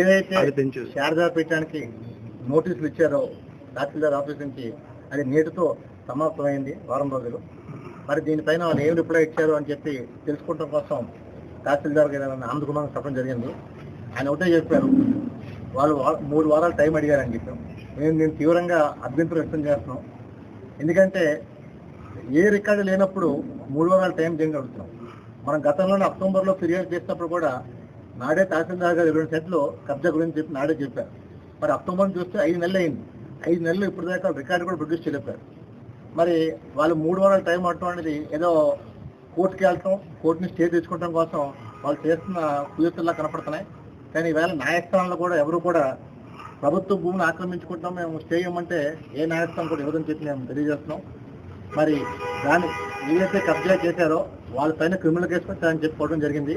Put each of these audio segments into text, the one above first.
ఏదైతే శారదా పీఠానికి నోటీసులు ఇచ్చారో తహసీల్దార్ ఆఫీస్ నుంచి అది నేటితో సమాప్తమైంది వారం రోజులు. మరి దీనిపైన వాళ్ళు ఏం రిప్లై ఇచ్చారు అని చెప్పి తెలుసుకోవడం కోసం తహసీల్దార్ గారు ఆంధ్రకుమార్ చెప్పడం జరిగింది. ఆయన ఒకటే చెప్పారు వాళ్ళు మూడు వారాలు టైం అడిగారని చెప్పాం. మేము నేను తీవ్రంగా అభ్యంతరం వ్యక్తం చేస్తున్నాం. ఎందుకంటే ఏ రికార్డు లేనప్పుడు మూడు వందల టైం జంగ్ అడుగుతున్నాం మనం గతంలోనే అక్టోబర్లో ఫిర్యాదు చేసినప్పుడు కూడా నాడే తహసీల్దార్ గారు ఇరవై సెట్లో కబ్జా గురించి చెప్పి నాడే చెప్పారు. మరి అక్టోబర్ చూస్తే ఐదు నెలలు అయింది. ఐదు నెలలు ఇప్పుడు దాకా రికార్డు కూడా ప్రొడ్యూస్ చేయలేపారు మరి వాళ్ళు మూడు వారాల టైం అడటం అనేది ఏదో కోర్టుకి వెళ్ళటం కోర్టుని స్టే తెచ్చుకోవడం కోసం వాళ్ళు చేస్తున్న కుయుక్తుల్లా కనపడుతున్నాయి. కానీ ఈవేళ న్యాయస్థానంలో కూడా ఎవరు కూడా ప్రభుత్వ భూమిని ఆక్రమించుకుంటాం మేము స్టే ఇవ్వమంటే ఏ న్యాయస్థానం కూడా ఇవ్వదని చెప్పి మేము తెలియజేస్తున్నాం. మరి దాన్ని ఏదైతే కబ్జా చేశారో వాళ్ళ పైన క్రిమినల్ కేసు పెట్టాలని చెప్పుకోవడం జరిగింది.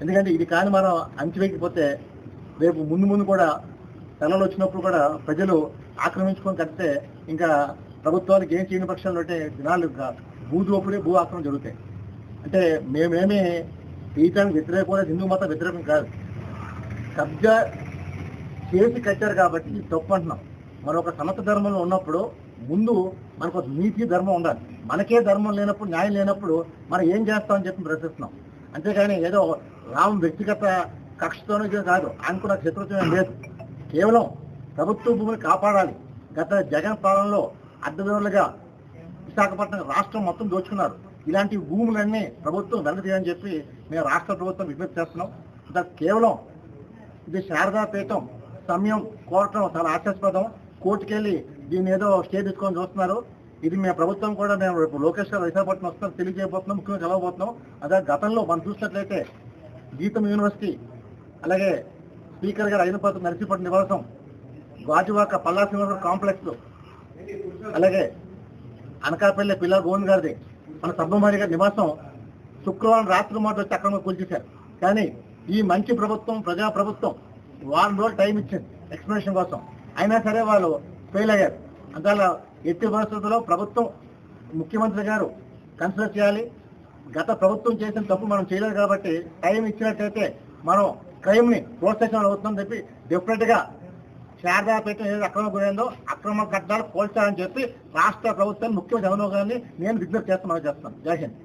ఎందుకంటే ఇది కానీ మనం అంచివేయకపోతే రేపు ముందు ముందు కూడా తెల్లలు వచ్చినప్పుడు కూడా ప్రజలు ఆక్రమించుకొని కడితే ఇంకా ప్రభుత్వానికి ఏం చేయని పక్షంలో అంటే దినాలు భూదోపుడే భూ ఆక్రమణ జరుగుతాయి. అంటే మేమేమి పీఠానికి వ్యతిరేకం హిందూ మతం వ్యతిరేకం కాదు. కబ్జా చేసి కట్టారు కాబట్టి తప్పు అంటున్నాం. మరొక సమత ధర్మంలో ఉన్నప్పుడు ముందు మనకు నీతి ధర్మం ఉండాలి. మనకే ధర్మం లేనప్పుడు న్యాయం లేనప్పుడు మనం ఏం చేస్తామని చెప్పి ప్రశ్నిస్తున్నాం. అంతేకాని ఏదో రామ్ వ్యక్తిగత కక్షతోనే కాదు ఆయనకు నాకు శత్రుత్వం లేదు. కేవలం ప్రభుత్వ భూమిని కాపాడాలి. గత జగన్ పాలనలో అడ్డదారులుగా విశాఖపట్నం రాష్ట్రం మొత్తం దోచుకున్నారు. ఇలాంటి భూములన్నీ ప్రభుత్వం వెనకతీయని చెప్పి మేము రాష్ట్ర ప్రభుత్వం విజ్ఞప్తి చేస్తున్నాం. దానికి కేవలం ఇది శారదాపీఠం సమయం కోరటం చాలా ఆశాస్పదం కోర్టుకెళ్ళి దీన్ని ఏదో స్టే తీసుకొని చూస్తున్నారు. ఇది మేము ప్రభుత్వం కూడా మేము రేపు లోకేష్ గారు విశాఖపట్నం వస్తాం తెలియజేయబోతున్నాం ముఖ్యంగా కలవబోతున్నాం. అదే గతంలో మనం చూసినట్లయితే గీతం యూనివర్సిటీ అలాగే స్పీకర్ గారు అయినపాత్ర నరసీపట్నం నివాసం గాజువాక పల్లా శ్రీనివాస కాంప్లెక్స్ అలాగే అనకాపల్లి పిల్ల గోవింద్ గారిది మన సబ్బమారి గారి నివాసం శుక్రవారం రాత్రి మాట వచ్చి అక్రమంగా కూల్చేశారు. కానీ ఈ మంచి ప్రభుత్వం ప్రజా ప్రభుత్వం వారం రోజులు టైం ఇచ్చింది ఎక్స్ప్లెనేషన్ కోసం. అయినా సరే వాళ్ళు ఫెయిల్ అయ్యారు. అందువల్ల ఎట్టి పరిస్థితుల్లో ప్రభుత్వం ముఖ్యమంత్రి గారు కన్సిడర్ చేయాలి. గత ప్రభుత్వం చేసిన తప్పు మనం చేయలేదు కాబట్టి టైం ఇచ్చినట్టయితే మనం క్రైమ్ని ప్రోత్సహించడం అవుతుందని చెప్పి డెఫినెట్గా శారదాపేట ఏదైతే అక్రమ గురైందో అక్రమ కట్టాలు పోల్చాలని చెప్పి రాష్ట్ర ప్రభుత్వం ముఖ్యమంత్రి జగన్మోహన్ గారిని నేను విజ్ఞప్తి చేస్తున్నాను. చేస్తాను జై హింద్.